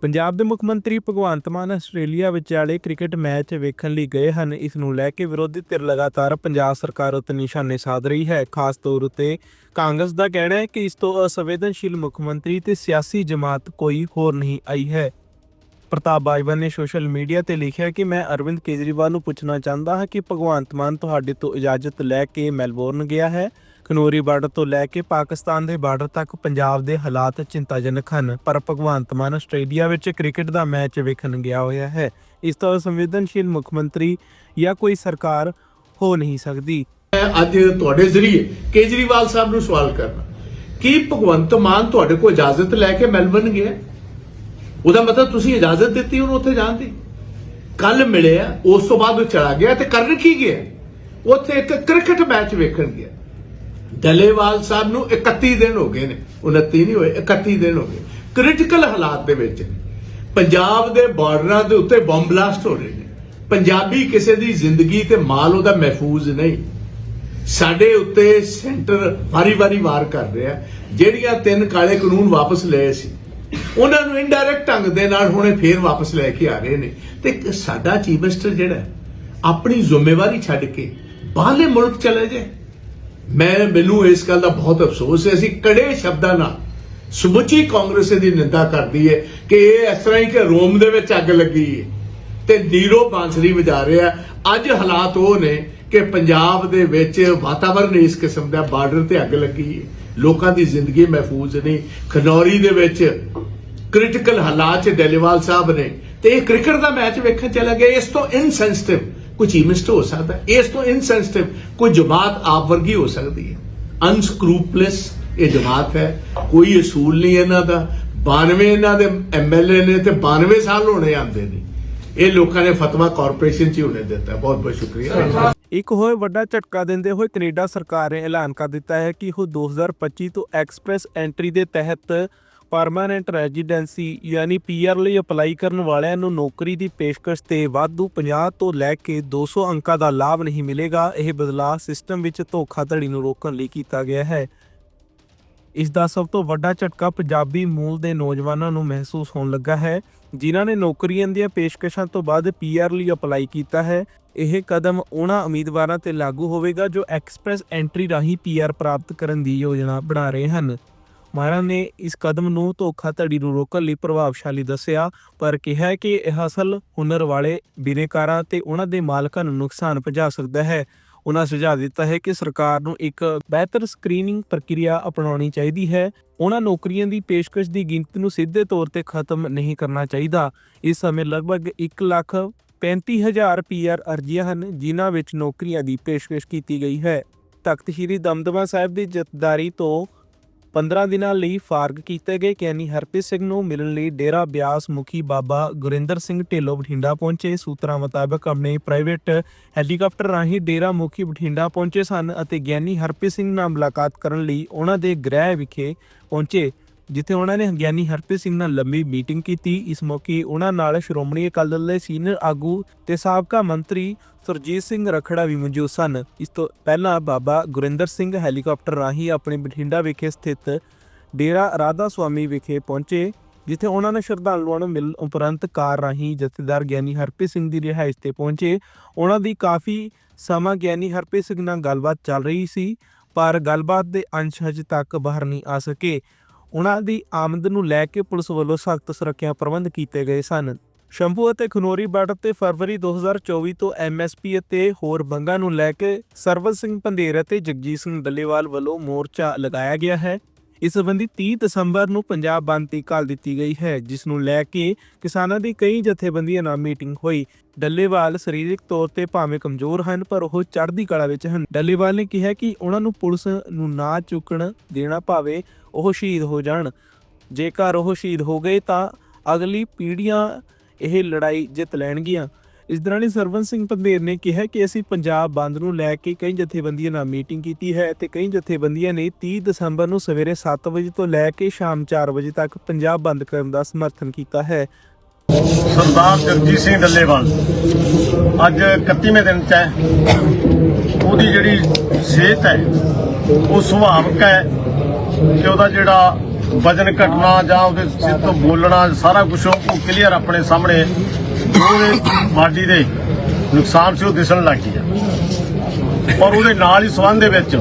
ਪੰਜਾਬ ਦੇ ਮੁੱਖ ਮੰਤਰੀ ਭਗਵੰਤ ਮਾਨ ਆਸਟ੍ਰੇਲੀਆ ਵਿਚਾਲੇ ਕ੍ਰਿਕਟ ਮੈਚ ਵੇਖਣ ਲਈ ਗਏ ਹਨ। ਇਸ ਨੂੰ ਲੈ ਕੇ ਵਿਰੋਧੀ ਧਿਰ ਲਗਾਤਾਰ ਪੰਜਾਬ ਸਰਕਾਰ ਉੱਤੇ ਨਿਸ਼ਾਨੇ ਸਾਧ ਰਹੀ ਹੈ। ਖਾਸ ਤੌਰ ਉਤੇ ਕਾਂਗਰਸ ਦਾ ਕਹਿਣਾ ਹੈ ਕਿ ਇਸ ਤੋਂ ਅਸੰਵੇਦਨਸ਼ੀਲ ਮੁੱਖ ਮੰਤਰੀ ਤੇ ਸਿਆਸੀ ਜਮਾਤ ਕੋਈ ਹੋਰ ਨਹੀਂ ਆਈ ਹੈ। ਪ੍ਰਤਾਪ ਬਾਜਵਾ ਨੇ ਸੋਸ਼ਲ ਮੀਡੀਆ ਤੇ ਲਿਖਿਆ ਕਿ ਮੈਂ ਅਰਵਿੰਦ ਕੇਜਰੀਵਾਲ ਨੂੰ ਪੁੱਛਣਾ ਚਾਹੁੰਦਾ ਹਾਂ ਕਿ ਭਗਵੰਤ ਮਾਨ ਤੁਹਾਡੇ ਤੋਂ ਇਜਾਜ਼ਤ ਲੈ ਕੇ ਮੈਲਬੌਰਨ ਗਿਆ ਹੈ। ਖਨੋਰੀ ਬਾਰਡਰ ਤੋਂ ਲੈ ਕੇ ਪਾਕਿਸਤਾਨ ਦੇ ਬਾਰਡਰ ਤੱਕ ਪੰਜਾਬ ਦੇ ਹਾਲਾਤ ਚਿੰਤਾਜਨਕ ਹਨ, ਪਰ ਭਗਵੰਤ ਮਾਨ ਆਸਟ੍ਰੇਲੀਆ ਵਿੱਚ ਕ੍ਰਿਕਟ ਦਾ ਮੈਚ ਵੇਖਣ ਗਿਆ ਹੋਇਆ ਹੈ। ਇਸ ਤੋਂ ਸੰਵੇਦਨਸ਼ੀਲ ਮੁੱਖ ਮੰਤਰੀ ਜਾਂ ਕੋਈ ਸਰਕਾਰ ਹੋ ਨਹੀਂ ਸਕਦੀ। ਅੱਜ ਤੁਹਾਡੇ ਜ਼ਰੀਏ ਕੇਜਰੀਵਾਲ ਸਾਹਿਬ ਨੂੰ ਸਵਾਲ ਕਰਨਾ, ਕੀ ਭਗਵੰਤ ਮਾਨ ਤੁਹਾਡੇ ਕੋਲ ਇਜਾਜ਼ਤ ਲੈ ਕੇ ਮੈਲਬਨ ਗਿਆ ਉਹਦਾ ਮਤਲਬ ਤੁਸੀਂ ਇਜਾਜ਼ਤ ਦਿੱਤੀ ਉਹਨੂੰ ਉੱਥੇ ਜਾਣ ਦੀ? ਕੱਲ ਮਿਲਿਆ, ਉਸ ਤੋਂ ਬਾਅਦ ਉਹ ਚਲਾ ਗਿਆ ਤੇ ਕਰਨ ਕੀ ਗਿਆ? ਉੱਥੇ ਇੱਕ ਕ੍ਰਿਕਟ ਮੈਚ ਵੇਖਣ ਗਿਆ। ਡੱਲੇਵਾਲ ਸਾਹਿਬ ਨੂੰ 31 ਦਿਨ ਹੋ ਗਏ ਨੇ 29 ਨਹੀਂ ਹੋਏ 31 ਦਿਨ ਹੋ ਗਏ। ਕ੍ਰਿਟੀਕਲ ਹਾਲਾਤ ਦੇ ਵਿੱਚ ਪੰਜਾਬ ਦੇ ਬਾਰਡਰਾਂ ਦੇ ਉੱਤੇ ਬੰਬ ਬਲਾਸਟ ਹੋ ਰਹੇ ਨੇ। ਪੰਜਾਬੀ ਕਿਸੇ ਦੀ ਜ਼ਿੰਦਗੀ ਤੇ ਮਾਲ ਉਹਦਾ ਮਹਿਫੂਜ਼ ਨਹੀਂ। ਸਾਡੇ ਉੱਤੇ ਸੈਂਟਰ ਵਾਰੀ-ਵਾਰੀ ਵਾਰ ਕਰ ਰਿਹਾ। ਜਿਹੜੀਆਂ ਤਿੰਨ ਕਾਲੇ ਕਾਨੂੰਨ ਵਾਪਸ ਲਏ ਸੀ, ਉਹਨਾਂ ਨੂੰ ਇਨਡਾਇਰੈਕਟ ਢੰਗ ਦੇ ਨਾਲ ਹੁਣੇ ਫੇਰ ਵਾਪਸ ਲੈ ਕੇ ਆ ਰਹੇ ਨੇ। ਤੇ ਸਾਡਾ ਚੀਫ ਮਿਨਿਸਟਰ ਜਿਹੜਾ ਆਪਣੀ ਜ਼ਿੰਮੇਵਾਰੀ ਛੱਡ ਕੇ ਬਾਹਰਲੇ ਮੁਲਕ ਚਲੇ ਜਾਏ। ਮੈਂ, ਮੈਨੂੰ ਇਸ ਗੱਲ ਦਾ ਬਹੁਤ ਅਫਸੋਸ ਹੈ, ਅਸੀਂ ਕੜੇ ਸ਼ਬਦਾਂ ਨਾਲ ਸਮੁੱਚੀ ਕਾਂਗਰਸ ਦੀ ਨਿੰਦਾ ਕਰਦੀ ਹੈ ਕਿ ਇਹ ਇਸ ਤਰ੍ਹਾਂ ਹੀ ਕਿ ਰੋਮ ਦੇ ਵਿੱਚ ਅੱਗ ਲੱਗੀ ਹੈ ਤੇ ਨੀਰੋ ਬਾਂਸਰੀ ਵਜਾ ਰਿਹਾ ਅੱਜ ਹਾਲਾਤ ਉਹ ਨੇ ਕਿ ਪੰਜਾਬ ਦੇ ਵਿੱਚ ਵਾਤਾਵਰਣ ਇਸ ਕਿਸਮ ਦਾ ਬਾਰਡਰ ਤੇ ਅੱਗ ਲੱਗੀ ਹੈ। ਲੋਕਾਂ ਦੀ ਜ਼ਿੰਦਗੀ ਮਹਿਫੂਜ਼ ਨਹੀਂ। ਖਨੌਰੀ ਦੇ ਵਿੱਚ ਕ੍ਰਿਟੀਕਲ ਹਾਲਾਤ 'ਚ ਡੈਲੀਵਾਲ ਸਾਹਿਬ ਨੇ ਤੇ ਇਹ ਕ੍ਰਿਕਟ ਦਾ ਮੈਚ ਵੇਖਣ ਚਲਾ ਗਿਆ। ਇਸ ਤੋਂ ਇਨਸੈਂਸਿਟਿਵ ਕੋਈ ਚੀਫ ਹੋ ਸਕਦਾ ਇਸ ਤੋਂ ਇਨਸੈਂਸਿਟਿਵ ਕੋਈ ਜਮਾਤ ਆਪ ਵਰਗੀ ਹੋ ਸਕਦੀ ਹੈ। ਅਨਸਕਰੂਪਲੈਸ ਇਹ ਜਮਾਤ ਹੈ। ਕੋਈ ਅਸੂਲ ਨਹੀਂ ਇਹਨਾਂ ਦਾ। 92 ਇਹਨਾਂ ਦੇ ਐਮਐਲਏ ਨੇ ਤੇ 92 ਸਾਲ ਹੋਣੇ ਆਂਦੇ ਨੇ। ਇਹ ਲੋਕਾਂ ਨੇ ਫਤਵਾ ਕਾਰਪੋਰੇਸ਼ਨ ਚ ਹੀ ਉਹਨੇ ਦਿੱਤਾ। ਬਹੁਤ ਬਹੁਤ ਸ਼ੁਕਰੀਆ। ਇੱਕ ਹੋਰ ਵੱਡਾ ਝਟਕਾ ਦਿੰਦੇ ਹੋਏ ਕੈਨੇਡਾ ਸਰਕਾਰ ਨੇ ਐਲਾਨ ਕਰ ਦਿੱਤਾ ਹੈ ਕਿ ਉਹ 2025 ਤੋਂ ਐਕਸਪ੍ਰੈਸ ਐਂਟਰੀ ਦੇ ਤਹਿਤ ਪਰਮਾਨੈਂਟ ਰੈਜ਼ੀਡੈਂਸੀ ਯਾਨੀ ਪੀਆਰ ਲਈ ਅਪਲਾਈ ਕਰਨ ਵਾਲਿਆਂ ਨੂੰ ਨੌਕਰੀ ਦੀ ਪੇਸ਼ਕਸ਼ ਤੇ ਵਾਧੂ 50 ਤੋਂ ਲੈ ਕੇ 200 ਅੰਕਾਂ ਦਾ ਲਾਭ ਨਹੀਂ ਮਿਲੇਗਾ, ਇਹ ਬਦਲਾਅ ਸਿਸਟਮ ਵਿੱਚ ਧੋਖਾਧੜੀ ਨੂੰ ਰੋਕਣ ਲਈ ਕੀਤਾ ਗਿਆ ਹੈ। ਇਸ ਦਾ ਸਭ ਤੋਂ ਵੱਡਾ ਝਟਕਾ ਪੰਜਾਬੀ ਮੂਲ ਦੇ ਨੌਜਵਾਨਾਂ ਨੂੰ ਮਹਿਸੂਸ ਹੋਣ ਲੱਗਾ ਹੈ, ਜਿਨ੍ਹਾਂ ਨੇ ਨੌਕਰੀਆਂ ਦੀਆਂ ਪੇਸ਼ਕਸ਼ਾਂ ਤੋਂ ਬਾਅਦ ਪੀਆਰ ਲਈ ਅਪਲਾਈ ਕੀਤਾ ਹੈ। ਇਹ ਕਦਮ ਉਹਨਾਂ ਉਮੀਦਵਾਰਾਂ ਤੇ ਲਾਗੂ ਹੋਵੇਗਾ ਜੋ ਐਕਸਪ੍ਰੈਸ ਐਂਟਰੀ ਰਾਹੀਂ ਪੀਆਰ ਪ੍ਰਾਪਤ ਕਰਨ ਦੀ ਯੋਜਨਾ ਬਣਾ ਰਹੇ ਹਨ। ਮਾਰਨ ਨੇ ਇਸ ਕਦਮ ਨੂੰ ਧੋਖਾਧੜੀ ਨੂੰ ਰੋਕਣ ਲਈ ਪ੍ਰਭਾਵਸ਼ਾਲੀ ਦੱਸਿਆ, ਪਰ ਕਿਹਾ ਕਿ ਇਹ ਅਸਲ ਹੁਨਰ ਵਾਲੇ ਬਿਨੇਕਾਰਾਂ ਤੇ ਉਹਨਾਂ ਦੇ ਮਾਲਕਾਂ ਨੂੰ ਨੁਕਸਾਨ ਪਹੁੰਚਾ ਸਕਦਾ ਹੈ। ਉਹਨਾਂ ਸੁਝਾਅ ਦਿੱਤਾ ਹੈ ਕਿ ਸਰਕਾਰ ਨੂੰ ਇੱਕ ਬਿਹਤਰ ਸਕਰੀਨਿੰਗ ਪ੍ਰਕਿਰਿਆ ਅਪਣਾਉਣੀ ਚਾਹੀਦੀ ਹੈ। ਉਹਨਾਂ ਨੌਕਰੀਆਂ ਦੀ ਪੇਸ਼ਕਸ਼ ਦੀ ਗਿਣਤੀ ਨੂੰ ਸਿੱਧੇ ਤੌਰ ਤੇ ਖਤਮ ਨਹੀਂ ਕਰਨਾ ਚਾਹੀਦਾ। ਇਸ ਸਮੇਂ ਲਗਭਗ 1 ਲੱਖ 35000 ਪੀਆਰ ਅਰਜ਼ੀਆਂ ਹਨ, ਜਿਨ੍ਹਾਂ ਵਿੱਚ ਨੌਕਰੀਆਂ ਦੀ ਪੇਸ਼ਕਸ਼ ਕੀਤੀ ਗਈ ਹੈ। ਤਖਤ ਸ੍ਰੀ ਦਮਦਮਾ ਸਾਹਿਬ ਦੀ ਜਥੇਦਾਰੀ ਤੋਂ 15 ਦਿਨਾਂ ਲਈ ਫਾਰਗ ਕੀਤੇ ਗਏ ਗਿਆਨੀ ਹਰਪ੍ਰੀਤ ਸਿੰਘ ਨੂੰ ਮਿਲਣ ਲਈ ਡੇਰਾ ਬਿਆਸ ਮੁਖੀ ਬਾਬਾ ਗੁਰਿੰਦਰ ਸਿੰਘ ਢਿੱਲੋਂ ਬਠਿੰਡਾ ਪਹੁੰਚੇ। ਸੂਤਰਾਂ ਮੁਤਾਬਕ ਆਪਣੇ ਪ੍ਰਾਈਵੇਟ ਹੈਲੀਕਾਪਟਰ ਰਾਹੀਂ ਡੇਰਾ ਮੁਖੀ ਬਠਿੰਡਾ ਪਹੁੰਚੇ ਸਨ ਅਤੇ ਗਿਆਨੀ ਹਰਪ੍ਰੀਤ ਸਿੰਘ ਨਾਲ ਮੁਲਾਕਾਤ ਕਰਨ ਲਈ ਉਹਨਾਂ ਦੇ ਗ੍ਰਹਿ ਵਿਖੇ ਪਹੁੰਚੇ। ਜਿੱਥੇ ਉਹਨਾਂ ਨੇ ਗਿਆਨੀ ਹਰਪ੍ਰੀਤ ਸਿੰਘ ਨਾਲ ਲੰਬੀ ਮੀਟਿੰਗ ਕੀਤੀ, ਇਸ ਮੌਕੇ ਉਹਨਾਂ ਨਾਲ ਸ਼੍ਰੋਮਣੀ ਅਕਾਲੀ ਦਲ ਦੇ ਸੀਨੀਅਰ ਆਗੂ ਤੇ ਸਾਬਕਾ ਮੰਤਰੀ ਸੁਰਜੀਤ ਸਿੰਘ ਰਖੜਾ ਵੀ ਮੌਜੂਦ ਸਨ। ਇਸ ਤੋਂ ਪਹਿਲਾਂ ਬਾਬਾ ਗੁਰਿੰਦਰ ਸਿੰਘ ਹੈਲੀਕਾਪਟਰ ਰਾਹੀਂ ਆਪਣੇ ਬਠਿੰਡਾ ਵਿਖੇ ਸਥਿਤ ਡੇਰਾ ਰਾਧਾ ਸੁਆਮੀ ਵਿਖੇ ਪਹੁੰਚੇ, ਜਿੱਥੇ ਉਹਨਾਂ ਨੇ ਸ਼ਰਧਾਲੂਆਂ ਨੂੰ ਮਿਲਣ ਉਪਰੰਤ ਕਾਰ ਰਾਹੀਂ ਜਥੇਦਾਰ ਗਿਆਨੀ ਹਰਪ੍ਰੀਤ ਸਿੰਘ ਦੀ ਰਿਹਾਇਸ਼ ਤੇ ਪਹੁੰਚੇ। ਉਹਨਾਂ ਦੀ ਕਾਫੀ ਸਮਾਂ ਗਿਆਨੀ ਹਰਪ੍ਰੀਤ ਸਿੰਘ ਨਾਲ ਗੱਲਬਾਤ ਚੱਲ ਰਹੀ ਸੀ, ਪਰ ਗੱਲਬਾਤ ਦੇ ਅੰਸ਼ ਹਜੇ ਤੱਕ ਬਾਹਰ ਨਹੀਂ ਆ ਸਕੇ। ਉਹਨਾਂ ਦੀ ਆਮਦ ਨੂੰ ਲੈ ਕੇ ਪੁਲਿਸ ਵੱਲੋਂ ਸਖਤ ਸੁਰੱਖਿਆ ਪ੍ਰਬੰਧ ਕੀਤੇ ਗਏ ਸਨ। ਸ਼ੰਭੂ ਅਤੇ ਖਨੋਰੀ ਬਾਰਡਰ ਤੇ ਫਰਵਰੀ 2024 ਤੋਂ ਐਮਐਸਪੀ ਅਤੇ ਹੋਰ ਮੰਗਾਂ ਨੂੰ ਲੈ ਕੇ ਸਰਵਨ ਸਿੰਘ ਪੰਧੇਰ ਅਤੇ ਜਗਜੀਤ ਸਿੰਘ ਡੱਲੇਵਾਲ ਵੱਲੋਂ ਮੋਰਚਾ ਲਗਾਇਆ ਗਿਆ ਹੈ। ਇਸ ਸੰਬੰਧੀ 30 ਦਸੰਬਰ ਨੂੰ ਪੰਜਾਬ ਬੰਦ ਦੀ ਕਾਲ ਦਿੱਤੀ ਗਈ ਹੈ, ਜਿਸ ਨੂੰ ਲੈ ਕੇ ਕਿਸਾਨਾਂ ਦੀ ਕਈ ਜਥੇਬੰਦੀਆਂ ਨਾਲ ਮੀਟਿੰਗ ਹੋਈ। ਡੱਲੇਵਾਲ ਸਰੀਰਕ ਤੌਰ ਤੇ ਭਾਵੇਂ ਕਮਜ਼ੋਰ ਹਨ, ਪਰ ਉਹ ਚੜ੍ਹਦੀ ਕਲਾ ਵਿੱਚ ਹਨ। ਡੱਲੇਵਾਲ ਨੇ ਕਿਹਾ ਕਿ ਉਹਨਾਂ ਨੂੰ ਪੁਲਿਸ ਨੂੰ ਨਾ ਚੁੱਕਣ ਦੇਣਾ ਭਾਵੇਂ ਉਹ ਸ਼ਹੀਦ ਹੋ ਜਾਣ। ਜੇਕਰ ਉਹ ਸ਼ਹੀਦ ਹੋ ਗਏ ਤਾਂ ਅਗਲੀ ਪੀੜ੍ਹੀਆਂ ਇਹ ਲੜਾਈ ਜਿੱਤ ਲੈਣਗੀਆਂ। ਇਸ ਦੌਰਾਨ ਹੀ ਸਰਵਨ ਸਿੰਘ ਪੰਧੇਰ ਨੇ ਕਿਹਾ ਕਿ ਅਸੀਂ ਪੰਜਾਬ ਬੰਦ ਨੂੰ ਲੈ ਕੇ ਕਈ ਜਥੇਬੰਦੀਆਂ ਨਾਲ ਮੀਟਿੰਗ ਕੀਤੀ ਹੈ ਤੇ ਕਈ ਜਥੇਬੰਦੀਆਂ ਨੇ 30 ਦਸੰਬਰ ਨੂੰ ਸਵੇਰੇ 7 ਵਜੇ ਤੋਂ ਲੈ ਕੇ ਸ਼ਾਮ 4 ਵਜੇ ਤੱਕ ਪੰਜਾਬ ਬੰਦ ਕਰਨ ਦਾ ਸਮਰਥਨ ਕੀਤਾ ਹੈ। ਸਰਦਾਰ ਜਗਜੀਤ ਸਿੰਘ ਡੱਲੇਵਾਲ, ਅੱਜ 31ਵੇਂ ਦਿਨ 'ਚ ਹੈ। ਉਹਦੀ ਜਿਹੜੀ ਸਿਹਤ ਹੈ, ਉਹ ਸੁਭਾਵਕ ਹੈ। ਕਿ ਉਹਦਾ ਜਿਹੜਾ ਵਜਨ ਘਟਣਾ ਜਾਂ ਉਹਦੇ ਸਿਰ ਤੋਂ ਬੋਲਣਾ, ਸਾਰਾ ਕੁਝ ਉਹ ਕਲੀਅਰ ਆਪਣੇ ਸਾਹਮਣੇ ਉਹਦੇ ਬਾਡੀ ਦੇ ਨੁਕਸਾਨ ਸੀ, ਉਹ ਦਿਸਣ ਲੱਗ ਗਿਆ ਔਰ ਉਹਦੇ ਨਾਲ ਹੀ ਸੰਬੰਧ ਦੇ ਵਿੱਚ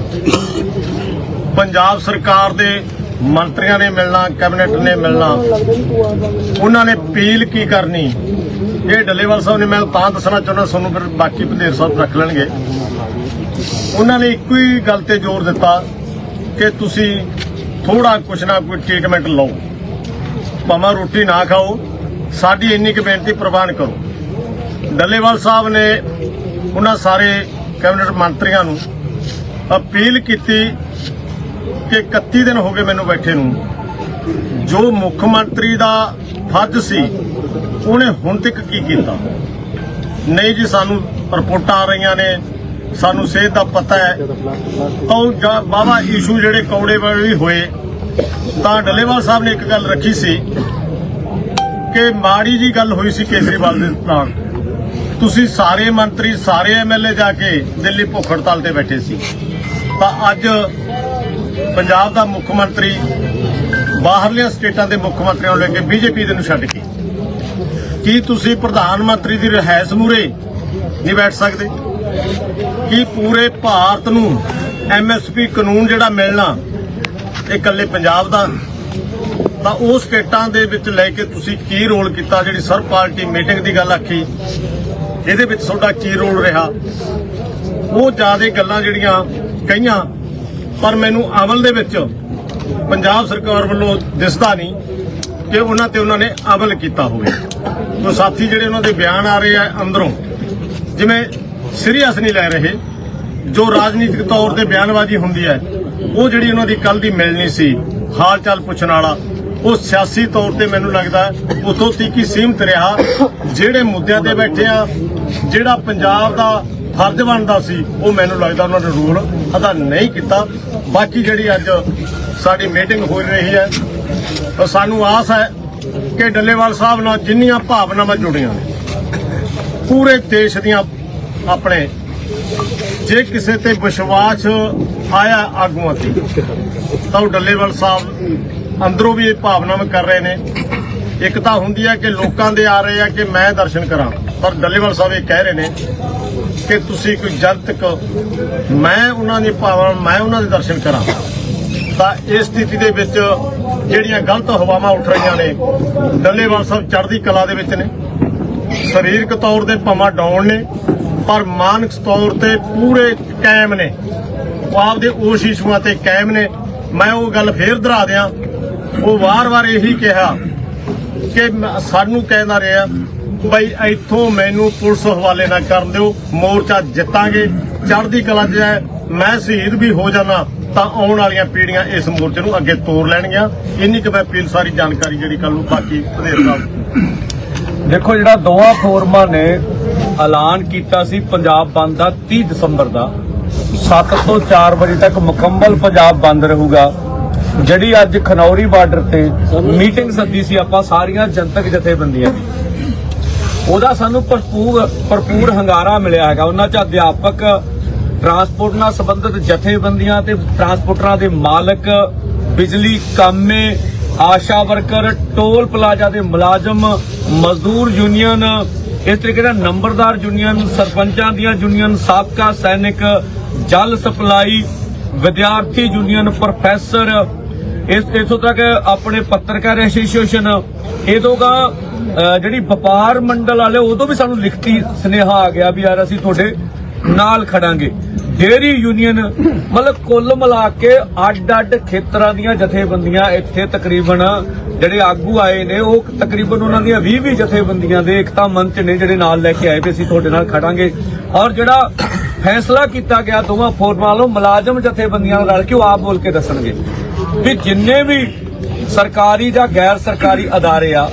ਪੰਜਾਬ ਸਰਕਾਰ ਦੇ ਮੰਤਰੀਆਂ ਨੇ ਮਿਲਣਾ, ਕੈਬਨਿਟ ਨੇ ਮਿਲਣਾ, ਉਹਨਾਂ ਨੇ ਅਪੀਲ ਕੀ ਕਰਨੀ? ਇਹ ਡੱਲੇਵਾਲ ਸਾਹਿਬ ਨੇ ਮੈਂ ਤਾਂ ਦੱਸਣਾ ਚਾਹੁੰਦਾ, ਤੁਹਾਨੂੰ ਫਿਰ ਬਾਕੀ ਪੰਦੇਰ ਸਾਹਿਬ ਰੱਖ ਲੈਣਗੇ। ਉਹਨਾਂ ਨੇ ਇੱਕੋ ਹੀ ਗੱਲ ਤੇ ਜ਼ੋਰ ਦਿੱਤਾ ਕਿ ਤੁਸੀਂ ਥੋੜਾ ਕੁਛ ਨਾ ਕੋਈ ਟ੍ਰੀਟਮੈਂਟ ਲਓ। ਭਾਵੇਂ ਰੋਟੀ ਨਾ ਖਾਓ, ਸਾਡੀ ਇੰਨੀ ਕੁ ਬੇਨਤੀ ਪ੍ਰਵਾਨ ਕਰੋ। ਡੱਲੇਵਾਲ ਸਾਹਿਬ ਨੇ ਉਹਨਾਂ ਸਾਰੇ ਕੈਬਨਿਟ ਮੰਤਰੀਆਂ ਨੂੰ ਅਪੀਲ ਕੀਤੀ ਕਿ 31 ਦਿਨ ਹੋ ਗਏ ਮੈਨੂੰ ਬੈਠੇ ਨੂੰ। ਜੋ ਮੁੱਖ ਮੰਤਰੀ ਦਾ ਫਰਜ਼ ਸੀ, ਉਹਨੇ ਹੁਣ ਤੱਕ ਕੀ ਕੀਤਾ? ਨਹੀਂ ਜੀ, ਸਾਨੂੰ ਰਿਪੋਰਟਾਂ ਆ ਰਹੀਆਂ ਨੇ। ਸਾਨੂੰ ਸਿਹਤ ਦਾ ਪਤਾ ਹੈ। ਤਾਂ ਉਹ ਜਾ- ਵਾਹਵਾ ਇਸ਼ੂ ਜਿਹੜੇ ਕੌੜੇ ਵਾਲੇ ਵੀ ਹੋਏ। ਤਾਂ ਡੱਲੇਵਾਲ ਸਾਹਿਬ ਨੇ ਇੱਕ ਗੱਲ ਰੱਖੀ ਸੀ ਕਿ ਮਾੜੀ ਜੀ ਗੱਲ ਹੋਈ ਸੀ ਕੇਜਰੀਵਾਲ ਦੇ ਨਾਲ। ਤੁਸੀਂ ਸਾਰੇ ਮੰਤਰੀ, ਸਾਰੇ ਐਮਐਲਏ ਜਾ ਕੇ ਦਿੱਲੀ ਭੁੱਖ ਹੜਤਾਲ ਤੇ ਬੈਠੇ ਸੀ। ਤਾਂ ਅੱਜ ਪੰਜਾਬ ਦਾ ਮੁੱਖ ਮੰਤਰੀ, ਬਾਹਰਲੀਆਂ ਸਟੇਟਾਂ ਦੇ ਮੁੱਖ ਮੰਤਰੀਆਂ ਨੂੰ ਲੈ ਕੇ ਬੀਜੇਪੀ ਦੇ ਨੂੰ ਛੱਡ ਕੇ। ਕੀ ਤੁਸੀਂ ਪ੍ਰਧਾਨ ਮੰਤਰੀ ਦੀ ਰਿਹਾਇਸ਼ ਮੂਰੇ ਨਹੀਂ ਬੈਠ ਸਕਦੇ? ਕੀ ਪੂਰੇ ਭਾਰਤ ਨੂੰ ਐਮਐਸਪੀ ਕਾਨੂੰਨ ਜਿਹੜਾ ਮਿਲਣਾ, ਇਹ ਇਕੱਲੇ ਪੰਜਾਬ ਦਾ ਤਾਂ ਉਹ ਸਟੇਟਾਂ ਦੇ ਵਿੱਚ ਲੈ ਕੇ ਤੁਸੀਂ ਕੀ ਰੋਲ ਕੀਤਾ? ਜਿਹੜੀ ਸਰ ਪਾਰਟੀ ਮੀਟਿੰਗ ਦੀ ਗੱਲ ਆਖੀ, ਇਹਦੇ ਵਿੱਚ ਤੁਹਾਡਾ ਕੀ ਰੋਲ ਰਿਹਾ? ਉਹ ਜ਼ਿਆਦਾ ਗੱਲਾਂ ਜਿਹੜੀਆਂ ਕਹੀਆਂ, ਪਰ ਮੈਨੂੰ ਅਮਲ ਦੇ ਵਿੱਚ ਪੰਜਾਬ ਸਰਕਾਰ ਵੱਲੋਂ ਦਿਸਦਾ ਨਹੀਂ ਕਿ ਉਹਨਾਂ ਤੇ ਉਹਨਾਂ ਨੇ ਅਮਲ ਕੀਤਾ ਹੋਵੇ। ਤੋ ਸਾਥੀ ਜਿਹੜੇ ਉਹਨਾਂ ਦੇ ਬਿਆਨ ਆ ਰਹੇ ਆ ਅੰਦਰੋਂ, ਜਿਵੇਂ ਸੀਰੀਅਸ ਨਹੀਂ ਲੈ ਰਹੇ। ਜੋ ਰਾਜਨੀਤਿਕ ਤੌਰ ਤੇ ਬਿਆਨਬਾਜ਼ੀ ਹੁੰਦੀ ਹੈ, ਉਹ ਜਿਹੜੀ ਉਹਨਾਂ ਦੀ ਕੱਲ ਦੀ ਮਿਲਣੀ ਸੀ ਹਾਲ ਚਾਲ ਪੁੱਛਣ ਵਾਲਾ, ਉਹ ਸਿਆਸੀ ਤੌਰ ਤੇ ਮੈਨੂੰ ਲੱਗਦਾ ਉਥੋਂ ਤੀਕ ਹੀ ਸੀਮਤ ਰਿਹਾ। ਜਿਹੜੇ ਮੁੱਦਿਆਂ ਤੇ ਬੈਠੇ ਆ, ਜਿਹੜਾ ਪੰਜਾਬ ਦਾ ਫਰਜ਼ ਬਣਦਾ ਸੀ, ਉਹ ਮੈਨੂੰ ਲੱਗਦਾ ਉਹਨਾਂ ਨੇ ਰੂਲ ਅਦਾ ਨਹੀਂ ਕੀਤਾ। ਬਾਕੀ ਜਿਹੜੀ ਅੱਜ ਸਾਡੀ ਮੀਟਿੰਗ ਹੋ ਰਹੀ ਹੈ, ਤਾਂ ਸਾਨੂੰ ਆਸ ਹੈ ਕਿ ਡੱਲੇਵਾਲ ਸਾਹਿਬ ਨਾਲ ਜਿੰਨੀਆਂ ਭਾਵਨਾਵਾਂ ਜੁੜੀਆਂ ਨੇ, ਪੂਰੇ ਦੇਸ਼ ਦੀਆਂ ਆਪਣੇ। ਜੇ ਕਿਸੇ ਤੇ ਵਿਸ਼ਵਾਸ ਆਇਆ ਆਗੂਆਂ ਤੇ, ਤਾਂ ਉਹ ਡੱਲੇਵਾਲ ਸਾਹਿਬ ਅੰਦਰੋਂ ਵੀ ਇਹ ਭਾਵਨਾਵਾਂ ਕਰ ਰਹੇ ਨੇ। ਇੱਕ ਤਾਂ ਹੁੰਦੀ ਹੈ ਕਿ ਲੋਕਾਂ ਦੇ ਆ ਰਹੇ ਆ ਕਿ ਮੈਂ ਦਰਸ਼ਨ ਕਰਾਂ, ਪਰ ਡੱਲੇਵਾਲ ਸਾਹਿਬ ਇਹ ਕਹਿ ਰਹੇ ਨੇ ਕਿ ਤੁਸੀਂ ਕੋਈ ਜਨਤਕ, ਮੈਂ ਉਹਨਾਂ ਦੀ ਭਾਵਨਾ, ਮੈਂ ਉਹਨਾਂ ਦੇ ਦਰਸ਼ਨ ਕਰਾਂ। ਤਾਂ ਇਸ ਸਥਿਤੀ ਦੇ ਵਿੱਚ ਜਿਹੜੀਆਂ ਗਲਤ ਹਵਾਵਾਂ ਉੱਠ ਰਹੀਆਂ ਨੇ ਡੱਲੇਵਾਲ ਸਾਹਿਬ ਚੜ੍ਹਦੀ ਕਲਾ ਦੇ ਵਿੱਚ ਨੇ। ਸਰੀਰਕ ਤੌਰ ਤੇ ਭਾਵਾਂ ਡਾਊਨ ਨੇ। ਪਰ ਮਾਨਕ ਤੌਰ ਤੇ ਪੂਰੇ ਕਾਇਮ ਨੇ। ਉਹ ਆਪਦੇ ਉਸ ਇਸ਼ੂਆਂ ਤੇ ਕਾਇਮ ਨੇ। ਮੈਂ ਉਹ ਗੱਲ ਫੇਰ ਦੁਹਰਾ ਦਿਆਂ। ਉਹ ਵਾਰ-ਵਾਰ ਇਹੀ ਕਿਹਾ ਕਿ ਸਾਨੂੰ ਕਹਿੰਦਾ ਰਿਹਾ, ਬਈ ਇੱਥੋਂ ਮੈਨੂੰ ਪੁਲਿਸ ਹਵਾਲੇ ਨਾ ਕਰਨ ਦਿਓ। ਮੋਰਚਾ ਜਿੱਤਾਂਗੇ। ਚੜ੍ਹਦੀ ਕਲਾ 'ਚ ਹੈ। ਮੈਂ ਸ਼ਹੀਦ ਵੀ ਹੋ ਜਾਣਾ ਤਾਂ ਆਉਣ ਵਾਲੀਆਂ ਪੀੜ੍ਹੀਆਂ ਇਸ ਮੋਰਚੇ ਨੂੰ ਅੱਗੇ ਤੋਰ ਲੈਣਗੀਆਂ। ਇੰਨੀ ਕੁ ਮੈਂ ਅਪੀਲ ਸਾਰੀ ਜਾਣਕਾਰੀ ਜਿਹੜੀ ਕੱਲ ਨੂੰ ਬਾਕੀ ਵਧੇਰ ਸਾਹਿਬ ਦੇਖੋ ਜਿਹੜਾ ਦੋਵਾਂ ਫੋਰਮਾਂ ਨੇ ਐਲਾਨ ਕੀਤਾ ਸੀ ਪੰਜਾਬ ਬੰਦ ਦਾ 30 ਦਸੰਬਰ ਦਾ। 7 ਤੋਂ 4 ਵਜੇ ਤੱਕ ਮੁਕੰਮਲ ਪੰਜਾਬ ਬੰਦ ਰਹੂਗਾ। ਜਿਹੜੀ ਅੱਜ ਖਨੌਰੀ ਬਾਰਡਰ ਤੇ ਮੀਟਿੰਗ ਸੱਦੀ ਸੀ, ਆਪਾਂ ਸਾਰੀਆਂ ਜਨਤਕ ਜਥੇਬੰਦੀਆਂ ਦੀ। ਉਹਦਾ ਸਾਨੂੰ ਭਰਪੂਰ ਭਰਪੂਰ ਹੰਗਾਰਾ ਮਿਲਿਆ ਹੈਗਾ। ਉਹਨਾਂ ਚ ਅਧਿਆਪਕ ਟਰਾਂਸਪੋਰਟ ਨਾਲ ਸੰਬੰਧਿਤ ਜਥੇਬੰਦੀਆਂ ਤੇ ਟਰਾਂਸਪੋਰਟਰਾਂ ਦੇ ਮਾਲਕ, ਬਿਜਲੀ ਕਾਮੇ, ਆਸ਼ਾ ਵਰਕਰ, ਟੋਲ ਪਲਾਜ਼ਾ ਦੇ ਮੁਲਾਜ਼ਮ, ਮਜ਼ਦੂਰ ਯੂਨੀਅਨ ਇਸ ਤਰੀਕੇ ਨਾਲ ਨੰਬਰਦਾਰ ਯੂਨੀਅਨ ਸਰਪੰਚਾਂ ਦੀਆਂ ਯੂਨੀਅਨ ਸਾਬਕਾ ਸੈਨਿਕ, ਜਲ ਸਪਲਾਈ ਵਿਦਿਆਰਥੀ ਯੂਨੀਅਨ ਪ੍ਰੋਫੈਸਰ, ਇਸ, ਇਥੋਂ ਤੱਕ ਆਪਣੇ ਪੱਤਰਕਾਰ ਐਸੋਸੀਏਸ਼ਨ ਇਹਦੋਂ ਜਿਹੜੀ ਵਪਾਰ ਮੰਡਲ ਵਾਲੇ, ਉਦੋਂ ਵੀ ਸਾਨੂੰ ਲਿਖਤੀ ਸੁਨੇਹਾ ਆ ਗਿਆ ਵੀ ਯਾਰ ਅਸੀਂ ਤੁਹਾਡੇ ਨਾਲ ਖੜਾਂਗੇ। ਡੇਰੀ ਯੂਨੀਅਨ, ਮਤਲਬ ਕੁੱਲ ਮਿਲਾ ਕੇ ਅੱਡ-ਅੱਡ ਖੇਤਰਾਂ ਦੀਆਂ ਜਥੇਬੰਦੀਆਂ ਇੱਥੇ ਤਕਰੀਬਨ ਜਿਹੜੇ ਆਗੂ ਆਏ ਨੇ, ਉਹ ਤਕਰੀਬਨ ਉਹਨਾਂ ਦੀਆਂ 20-20 ਜਥੇਬੰਦੀਆਂ ਦੇ ਇਕਤਾ ਮੰਚ ਨੇ ਜਿਹੜੇ ਨਾਲ ਲੈ ਕੇ ਆਏ ਵੀ ਅਸੀਂ ਤੁਹਾਡੇ ਨਾਲ ਖੜਾਂਗੇ। ਔਰ ਜਿਹੜਾ ਫੈਸਲਾ ਕੀਤਾ ਗਿਆ, ਦੋਵਾਂ ਫੋਰਮਾਂ ਵੱਲੋਂ ਮੁਲਾਜ਼ਮ ਜਥੇਬੰਦੀਆਂ ਨਾਲ ਰਲ ਕੇ ਉਹ ਆਪ ਬੋਲ ਕੇ ਦੱਸਣਗੇ ਵੀ ਜਿੰਨੇ ਵੀ ਸਰਕਾਰੀ ਜਾਂ ਗੈਰ ਸਰਕਾਰੀ ਅਦਾਰੇ ਆ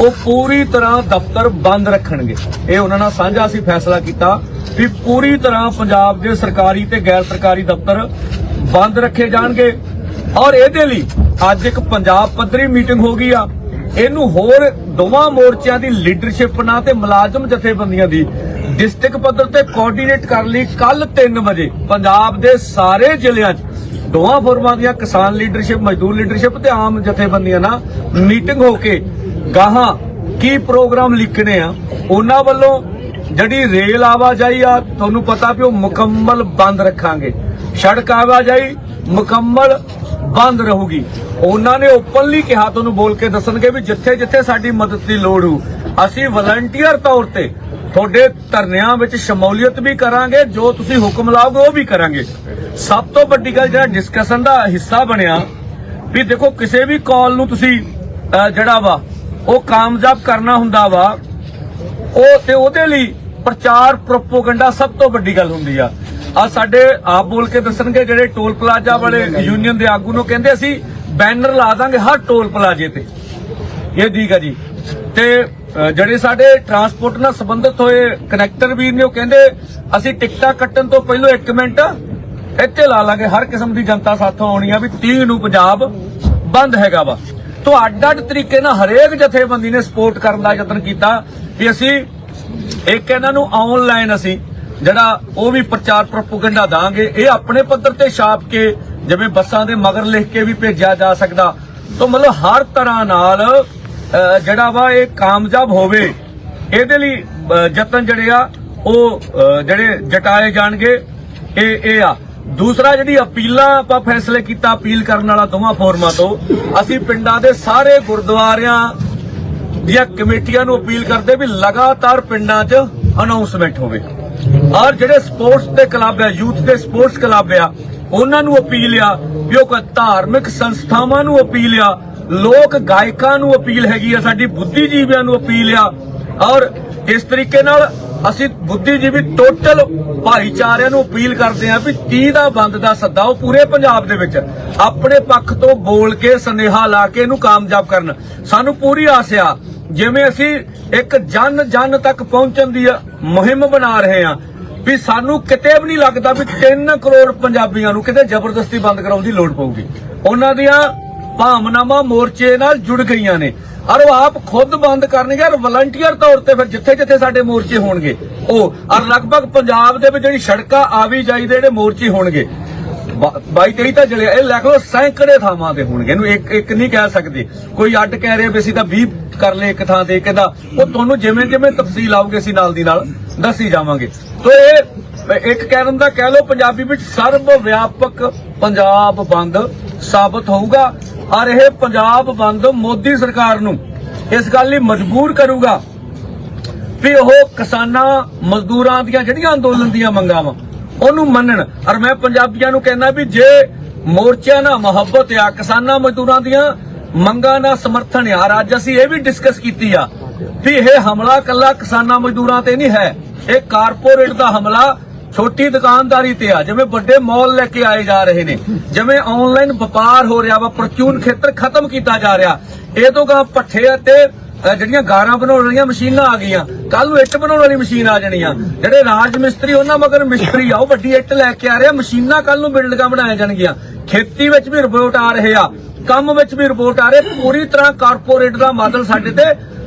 ਉਹ ਪੂਰੀ ਤਰ੍ਹਾਂ ਦਫ਼ਤਰ ਬੰਦ ਰੱਖਣਗੇ। ਇਹ ਉਹਨਾਂ ਨਾਲ ਸਾਂਝਾ ਅਸੀਂ ਫੈਸਲਾ ਕੀਤਾ ਵੀ ਪੂਰੀ ਤਰ੍ਹਾਂ ਪੰਜਾਬ ਦੇ ਸਰਕਾਰੀ ਤੇ ਗੈਰ ਸਰਕਾਰੀ ਦਫ਼ਤਰ ਬੰਦ ਰੱਖੇ ਜਾਣਗੇ। ਔਰ ਇਹਦੇ ਲਈ ਅੱਜ ਇੱਕ ਪੰਜਾਬ ਪੱਧਰੀ ਮੀਟਿੰਗ ਹੋ ਗਈ ਆ। ਇਹਨੂੰ ਹੋਰ ਦੋਵਾਂ ਮੋਰਚਿਆਂ ਦੀ ਲੀਡਰਸ਼ਿਪ ਨਾਲ ਤੇ ਮੁਲਾਜ਼ਮ ਜਥੇਬੰਦੀਆਂ ਦੀ ਡਿਸਟ੍ਰਿਕਟ ਪੱਧਰ ਤੇ ਕੋਆਰਡੀਨੇਟ ਕਰਨ ਲਈ ਕੱਲ 3 ਵਜੇ ਪੰਜਾਬ ਦੇ ਸਾਰੇ ਜ਼ਿਲ੍ਹਿਆਂ 'ਚ ਦੋਵਾਂ ਫੋਰਮਾਂ ਦੀਆਂ ਕਿਸਾਨ ਲੀਡਰਸ਼ਿਪ, ਮਜ਼ਦੂਰ ਲੀਡਰਸ਼ਿਪ ਤੇ ਆਮ ਜਥੇਬੰਦੀਆਂ ਨਾਲ ਮੀਟਿੰਗ ਹੋ ਕੇ ਗਾਹਾਂ ਕੀ ਪ੍ਰੋਗਰਾਮ ਲਿਖਣੇ ਆ? ਉਹਨਾਂ ਵੱਲੋਂ ਜਿਹੜੀ ਰੇਲ ਆਵਾਜਾਈ ਆ, ਤੁਹਾਨੂੰ ਪਤਾ ਵੀ ਉਹ ਮੁਕੰਮਲ ਬੰਦ ਰੱਖਾਂਗੇ। ਸੜਕ ਆਵਾਜਾਈ ਮੁਕੰਮਲ ਬੰਦ ਰਹੂਗੀ। ਉਹਨਾਂ ਨੇ ਓਪਨਲੀ ਕਿਹਾ, ਤੁਹਾਨੂੰ ਬੋਲ ਕੇ ਦੱਸਣਗੇ ਵੀ ਜਿੱਥੇ ਜਿੱਥੇ ਸਾਡੀ ਮਦਦ ਦੀ ਲੋੜ ਹੋ ਅਸੀਂ ਵਲੰਟੀਅਰ ਤੌਰ ਤੇ ਤੁਹਾਡੇ ਧਰਨਿਆਂ ਵਿੱਚ ਸ਼ਮੂਲੀਅਤ ਵੀ ਕਰਾਂਗੇ, ਜੋ ਤੁਸੀਂ ਹੁਕਮ ਲਾਓਗੇ ਉਹ ਵੀ ਕਰਾਂਗੇ। ਸਭ ਤੋਂ ਵੱਡੀ ਗੱਲ ਜਿਹੜਾ ਡਿਸਕਸ਼ਨ ਦਾ ਹਿੱਸਾ ਬਣਿਆ, ਵੀ ਦੇਖੋ, ਕਿਸੇ ਵੀ ਕਾਲ ਨੂੰ ਤੁਸੀਂ ਜਿਹੜਾ ਵਾ ਉਹ ਕਾਮਯਾਬ ਕਰਨਾ ਹੁੰਦਾ ਵਾ, ਉਹ ਤੇ ਉਹਦੇ ਲਈ ਪ੍ਰਚਾਰ ਪ੍ਰੋਪੋਗੰਡਾ ਸਭ ਤੋਂ ਵੱਡੀ ਗੱਲ ਹੁੰਦੀ ਆ। ਆ ਸਾਡੇ ਆਪ ਬੋਲ ਕੇ ਦੱਸਣਗੇ ਜਿਹੜੇ ਟੋਲ ਪਲਾਜ਼ਾ ਵਾਲੇ ਯੂਨੀਅਨ ਦੇ ਆਗੂ ਨੂੰ ਕਹਿੰਦੇ ਅਸੀਂ ਬੈਨਰ ਲਾ ਦਾਂਗੇ ਹਰ ਟੋਲ ਪਲਾਜ਼ੇ ਤੇ। ਇਹ ਠੀਕ ਆ ਜੀ। ਤੇ ਜਿਹੜੇ ਸਾਡੇ ਟਰਾਂਸਪੋਰਟ ਨਾਲ ਸੰਬੰਧਿਤ ਹੋਏ ਕਨੈਕਟਰ ਵੀਰ ਨੇ ਉਹ ਕਹਿੰਦੇ, ਅਸੀਂ ਟਿਕਟਾਂ ਕੱਟਣ ਤੋਂ ਪਹਿਲਾਂ 1 ਮਿੰਟ ਇੱਥੇ ਲਾ ਲਾਂਗੇ। ਹਰ ਕਿਸਮ ਦੀ ਜਨਤਾ ਸਾਥੋਂ ਆਉਣੀ ਆ ਵੀ 30 ਨੂੰ ਪੰਜਾਬ ਬੰਦ ਹੈਗਾ ਵਾ। ਤੋਂ ਅੱਡ ਤਰੀਕੇ ਨਾਲ ਹਰੇਕ ਜਥੇਬੰਦੀ ਨੇ ਸਪੋਰਟ ਕਰਨ ਦਾ ਯਤਨ ਕੀਤਾ ਵੀ ਅਸੀਂ ਇੱਕ ਇਹਨਾਂ ਨੂੰ ਆਨਲਾਈਨ ਅਸੀਂ ਜਿਹੜਾ ਉਹ ਵੀ ਪ੍ਰਚਾਰ ਪ੍ਰੋਪਗੈਂਡਾ ਦਾਂਗੇ, ਇਹ ਆਪਣੇ ਪੱਧਰ ਤੇ ਛਾਪ ਕੇ ਜਿਵੇਂ ਬੱਸਾਂ ਦੇ ਮਗਰ ਲਿਖ ਕੇ ਵੀ ਭੇਜਿਆ ਜਾ ਸਕਦਾ। ਤੋਂ ਮਤਲਬ ਹਰ ਤਰ੍ਹਾਂ ਨਾਲ ਜਿਹੜਾ ਵਾ ਇਹ ਕਾਮਯਾਬ ਹੋਵੇ, ਇਹਦੇ ਲਈ ਯਤਨ ਜਿਹੜੇ ਆ, ਉਹ ਜਿਹੜੇ ਜਟਾਏ ਜਾਣਗੇ, ਇਹ ਇਹ ਆ। ਦੂਸਰਾ ਜਿਹੜੀ ਅਪੀਲਾਂ ਆਪਾਂ ਫੈਸਲੇ ਕੀਤਾ, ਅਪੀਲ ਕਰਨ ਵਾਲਾ ਦੋਵਾਂ ਫੋਰਮਾਂ ਤੋਂ, ਅਸੀਂ ਪਿੰਡਾਂ ਦੇ ਸਾਰੇ ਗੁਰਦੁਆਰਿਆਂ ਦੀਆਂ ਕਮੇਟੀਆਂ ਨੂੰ ਅਪੀਲ ਕਰਦੇ ਵੀ ਲਗਾਤਾਰ ਪਿੰਡਾਂ 'ਚ ਅਨਾਉਂਸਮੈਂਟ ਹੋਵੇ। ਔਰ ਜਿਹੜੇ ਸਪੋਰਟਸ ਦੇ ਕਲੱਬ ਆ, ਯੂਥ ਦੇ ਸਪੋਰਟਸ ਕਲੱਬ ਆ, ਉਹਨਾਂ ਨੂੰ ਅਪੀਲ ਆ ਵੀ ਉਹ ਧਾਰਮਿਕ ਸੰਸਥਾਵਾਂ ਨੂੰ ਅਪੀਲ ਆ, ਲੋਕ ਗਾਇਕਾਂ ਨੂੰ ਅਪੀਲ ਹੈਗੀ ਆ, ਸਾਡੀ ਬੁੱਧੀਜੀਵੀਆਂ ਨੂੰ ਅਪੀਲ ਆ, ਔਰ ਇਸ ਤਰੀਕੇ ਨਾਲ ਅਸੀਂ ਬੁੱਧੀਜੀਵੀ ਟੋਟਲ ਭਾਈਚਾਰਿਆਂ ਨੂੰ ਅਪੀਲ ਕਰਦੇ ਹਾਂ ਵੀ 30 ਦਾ ਬੰਦ ਦਾ ਸੱਦਾ ਉਹ ਪੂਰੇ ਪੰਜਾਬ ਦੇ ਵਿੱਚ ਆਪਣੇ ਪੱਖ ਤੋਂ ਬੋਲ ਕੇ ਸੁਨੇਹਾ ਲਾ ਕੇ ਇਹਨੂੰ ਕਾਮਯਾਬ ਕਰਨ। ਸਾਨੂੰ ਪੂਰੀ ਆਸ ਆ, ਜਿਵੇਂ ਅਸੀਂ ਇੱਕ ਜਨ ਜਨ ਤੱਕ ਪਹੁੰਚਣ ਦੀ ਮੁਹਿੰਮ ਬਣਾ ਰਹੇ ਹਾਂ ਵੀ ਸਾਨੂੰ ਕਿਤੇ ਵੀ ਨਹੀਂ ਲੱਗਦਾ ਵੀ 3 ਕਰੋੜ ਪੰਜਾਬੀਆਂ ਨੂੰ ਕਿਤੇ ਜ਼ਬਰਦਸਤੀ ਬੰਦ ਕਰਾਉਣ ਦੀ ਲੋੜ ਪਊਗੀ। ਉਹਨਾਂ ਦੀਆਂ ਭਾਵਨਾਵਾਂ ਮੋਰਚੇ ਨਾਲ ਜੁੜ ਗਈਆਂ ਨੇ। ਔਰ ਉਹ ਆਪ ਖੁਦ ਬੰਦ ਕਰਨਗੇ ਔਰ ਵਲੰਟੀਅਰ ਤੌਰ ਤੇ ਫਿਰ ਜਿੱਥੇ ਜਿੱਥੇ ਸਾਡੇ ਮੋਰਚੇ ਹੋਣਗੇ, ਉਹ ਔਰ ਲਗਭਗ ਪੰਜਾਬ ਦੇ ਵਿੱਚ ਜਿਹੜੀ ਸੜਕਾਂ ਆਵੀ ਜਾਈ ਦੇ ਜਿਹੜੇ ਮੋਰਚੇ ਹੋਣਗੇ 22 23 ਤਾਂ ਜਲੇ ਇਹ ਲਿਖ ਲਓ, ਸੈਂਕੜੇ ਥਾਵਾਂ ਤੇ ਹੋਣਗੇ, ਇਹਨੂੰ ਇੱਕ ਇੱਕ ਨਹੀਂ ਕਹਿ ਸਕਦੇ। ਕੋਈ ਅੱਡ ਕਹਿ ਰਿਹਾ ਵੀ ਅਸੀਂ ਤਾਂ 20 ਕਰ ਲਏ ਇੱਕ ਥਾਂ ਤੇ ਕਹਿੰਦਾ ਉਹ ਤੁਹਾਨੂੰ ਜਿਵੇਂ ਜਿਵੇਂ ਤਫਸੀਲ ਆਊਗੀ, ਅਸੀਂ ਨਾਲ ਦੀ ਨਾਲ ਦੱਸੀ ਜਾਵਾਂਗੇ। ਤੋ ਇਹ ਇੱਕ ਕਹਿਣ ਦਾ ਕਹਿ ਲਓ, ਪੰਜਾਬੀ ਵਿੱਚ ਸਰਵ ਵਿਆਪਕ ਪੰਜਾਬ ਬੰਦ ਸਾਬਤ ਹੋਊਗਾ। ਔਰ ਇਹ ਪੰਜਾਬ ਬੰਦ ਮੋਦੀ ਸਰਕਾਰ ਨੂੰ। ਇਸ ਗੱਲ ਲਈ ਮਜਬੂਰ ਕਰੂਗਾ ਵੀ ਉਹ ਕਿਸਾਨਾਂ, ਮਜ਼ਦੂਰਾਂ ਦੀਆਂ ਜਿਹੜੀਆਂ ਅੰਦੋਲਨ ਦੀਆਂ ਮੰਗਾਂ ਵਾ, ਉਹਨੂੰ ਮੰਨਣ। ਔਰ ਮੈਂ ਪੰਜਾਬੀਆਂ ਨੂੰ ਕਹਿੰਦਾ ਵੀ ਜੇ ਮੋਰਚਿਆਂ ਨਾਲ ਮੁਹੱਬਤ ਆ, ਕਿਸਾਨਾਂ, ਮਜ਼ਦੂਰਾਂ ਦੀਆਂ ਮੰਗਾਂ ਨਾਲ ਸਮਰਥਨ ਆ, ਔਰ ਅੱਜ ਅਸੀਂ ਇਹ ਵੀ ਡਿਸਕਸ ਕੀਤੀ ਆ ਵੀ ਇਹ ਹਮਲਾ ਕੱਲਾ ਕਿਸਾਨਾਂ, ਮਜ਼ਦੂਰਾਂ ਤੇ ਨਹੀਂ ਹੈ। ਇਹ ਕਾਰਪੋਰੇਟ ਦਾ ਹਮਲਾ ਛੋਟੀ ਦੁਕਾਨਦਾਰੀ ਤੇ ਆ, ਜਿਵੇਂ ਵੱਡੇ ਮਾਲ ਲੈ ਕੇ ਆਏ ਜਾ ਰਹੇ ਨੇ, ਜਿਵੇਂ ਆਨਲਾਈਨ ਵਪਾਰ ਹੋ ਰਿਹਾ ਵਾ ਪ੍ਰਚੂਨ ਖੇਤਰ ਖਤਮ ਕੀਤਾ ਜਾ ਰਿਹਾ, ਇਹ ਤੋਂ ਗਾ ਪੱਠੇ ਅਤੇ ਜਿਹੜੀਆਂ ਗਾਰਾਂ ਬਣਾਉਣ ਵਾਲੀਆਂ ਮਸ਼ੀਨਾਂ ਆ ਗਈਆਂ ਕੱਲ ਨੂੰ ਇੱਟ ਬਣਾਉਣ ਵਾਲੀ ਮਸ਼ੀਨ ਆ ਜਾਣੀਆਂ ਜਿਹੜੇ ਰਾਜ ਮਿਸਤਰੀ, ਉਹਨਾਂ ਮਗਰ ਮਿਸਤਰੀ ਆ, ਉਹ ਵੱਡੀ ਇੱਟ ਲੈ ਕੇ ਆ ਰਿਹਾ ਮਸ਼ੀਨਾਂ ਕੱਲ ਨੂੰ ਬਿਲਡਿੰਗਾਂ ਬਣਾਇਆ ਜਾਣਗੀਆਂ, ਖੇਤੀ ਵਿੱਚ ਵੀ ਰਿਪੋਰਟ ਆ ਰਹੇ ਆ, ਕੰਮ ਵਿੱਚ ਵੀ ਰਿਪੋਰਟ ਆ ਰਹੇ, ਪੂਰੀ ਤਰ੍ਹਾਂ ਕਾਰਪੋਰੇਟ ਦਾ ਮਾਡਲ ਸਾਡੇ ਤੇ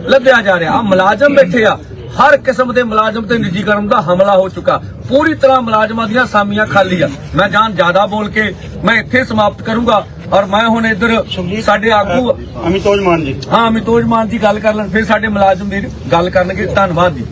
ਲੱਦਿਆ ਜਾ ਰਿਹਾ ਆ ਮੁਲਾਜ਼ਮ ਬੈਠੇ ਆ ਹਰ ਕਿਸਮ ਦੇ ਮੁਲਾਜ਼ਮ ਤੇ ਨਿੱਜੀਕਰਨ ਦਾ ਹਮਲਾ ਹੋ ਚੁੱਕਾ। ਪੂਰੀ ਤਰ੍ਹਾਂ ਮੁਲਾਜ਼ਮਾਂ ਦੀਆਂ ਸਾਮੀਆਂ ਖਾਲੀ ਆ। ਮੈਂ ਜਾਨ ਜ਼ਿਆਦਾ ਬੋਲ ਕੇ ਮੈਂ ਇੱਥੇ ਸਮਾਪਤ ਕਰੂੰਗਾ ਔਰ ਮੈਂ ਹੁਣ ਇੱਧਰ ਸਾਡੇ ਆਗੂ ਅਮਿਤੋਜ ਮਾਨ ਜੀ। ਹਾਂ ਅਮਿਤੋਜ ਮਾਨ ਦੀ ਗੱਲ ਕਰ ਲੈਣ ਫਿਰ ਸਾਡੇ ਮੁਲਾਜ਼ਮ ਵੀਰ ਗੱਲ ਕਰਨਗੇ। ਧੰਨਵਾਦ ਜੀ।